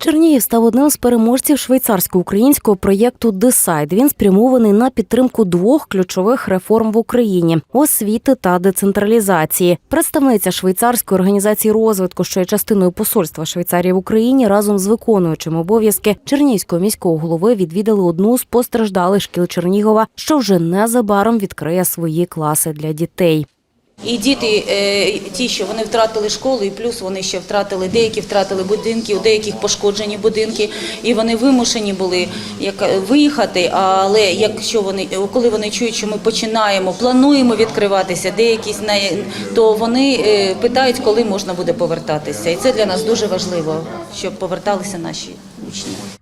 Чернігів став одним з переможців швейцарсько-українського проєкту Десайд. Він спрямований на підтримку двох ключових реформ в Україні освіти та децентралізації. Представниця швейцарської організації розвитку, що є частиною посольства Швейцарії в Україні, разом з виконуючим обов'язки Чернігівського міського голови відвідали одну з постраждалих шкіл Чернігова, що вже незабаром відкриє свої класи для дітей. І діти, е, ті, що вони втратили школу, і плюс вони ще втратили, деякі втратили будинки, у деяких пошкоджені будинки, і вони вимушені були як, виїхати. Але якщо вони, коли вони чують, що ми починаємо, плануємо відкриватися, деякі то вони е, питають, коли можна буде повертатися. І це для нас дуже важливо, щоб поверталися наші учні.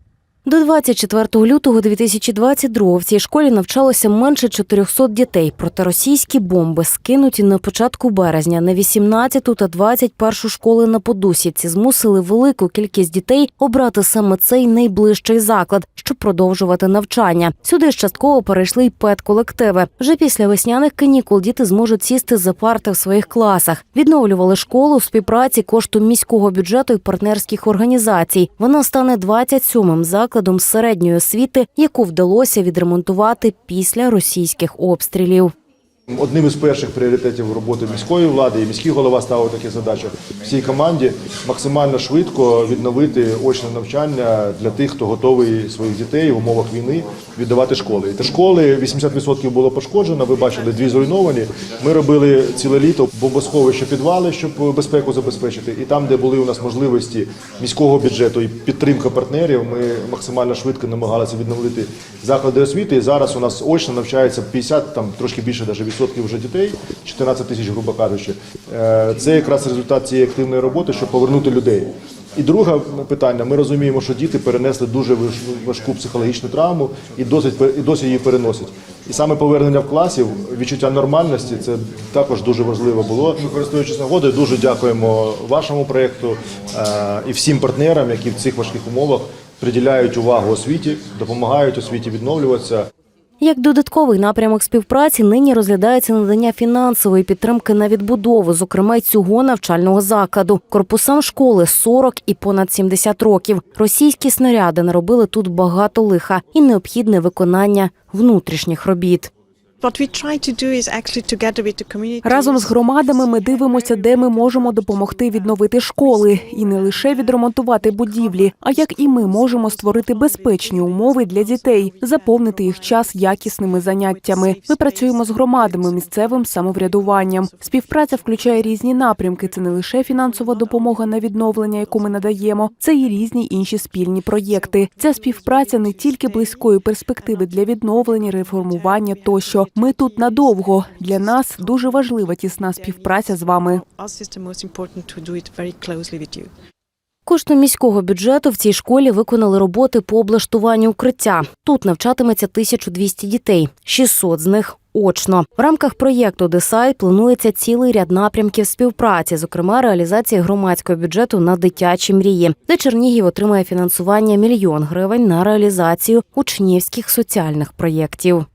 До 24 лютого 2022 в цій школі навчалося менше 400 дітей. Проте російські бомби, скинуті на початку березня на 18-ту та 21-шу школи на Подусівці, змусили велику кількість дітей обрати саме цей найближчий заклад, щоб продовжувати навчання. Сюди ж частково перейшли й педколективи. Вже після весняних канікул діти зможуть сісти за парти в своїх класах. Відновлювали школу в співпраці коштом міського бюджету і партнерських організацій. Вона стане 27-м закладом середньої освіти, яку вдалося відремонтувати після російських обстрілів. Одним із перших пріоритетів роботи міської влади і міський голова ставив такі задачі всій команді максимально швидко відновити очне навчання для тих, хто готовий своїх дітей в умовах війни віддавати школи. Та школи 80% було пошкоджено. Ви бачили дві зруйновані. Ми робили ціле літо бомбосховище підвали, щоб безпеку забезпечити. І там, де були у нас можливості міського бюджету і підтримка партнерів, ми максимально швидко намагалися відновити заклади освіти. І зараз у нас очно навчається 50, там трошки більше навіть відсотків вже дітей, 14 тисяч, грубо кажучи. Е, Це якраз результат цієї активної роботи, щоб повернути людей. І друге питання: ми розуміємо, що діти перенесли дуже важку психологічну травму і досить і досі її переносять. І саме повернення в класів, відчуття нормальності це також дуже важливо було. Ми користуючись нагодою, дуже дякуємо вашому проєкту е, і всім партнерам, які в цих важких умовах приділяють увагу освіті, допомагають освіті відновлюватися. Як додатковий напрямок співпраці нині розглядається надання фінансової підтримки на відбудову, зокрема й цього навчального закладу. Корпусам школи 40 і понад 70 років. Російські снаряди наробили тут багато лиха і необхідне виконання внутрішніх робіт. Разом з громадами ми дивимося, де ми можемо допомогти відновити школи і не лише відремонтувати будівлі, а як і ми можемо створити безпечні умови для дітей, заповнити їх час якісними заняттями. Ми працюємо з громадами, місцевим самоврядуванням. Співпраця включає різні напрямки. Це не лише фінансова допомога на відновлення, яку ми надаємо, це і різні інші спільні проєкти. Ця співпраця не тільки близької перспективи для відновлення, реформування тощо. Ми тут надовго. Для нас дуже важлива тісна співпраця з вами. Коштом міського бюджету в цій школі виконали роботи по облаштуванню укриття. Тут навчатиметься 1200 дітей, 600 з них очно. В рамках проєкту Десайд планується цілий ряд напрямків співпраці, зокрема реалізація громадського бюджету на дитячі мрії, де Чернігів отримає фінансування мільйон гривень на реалізацію учнівських соціальних проєктів.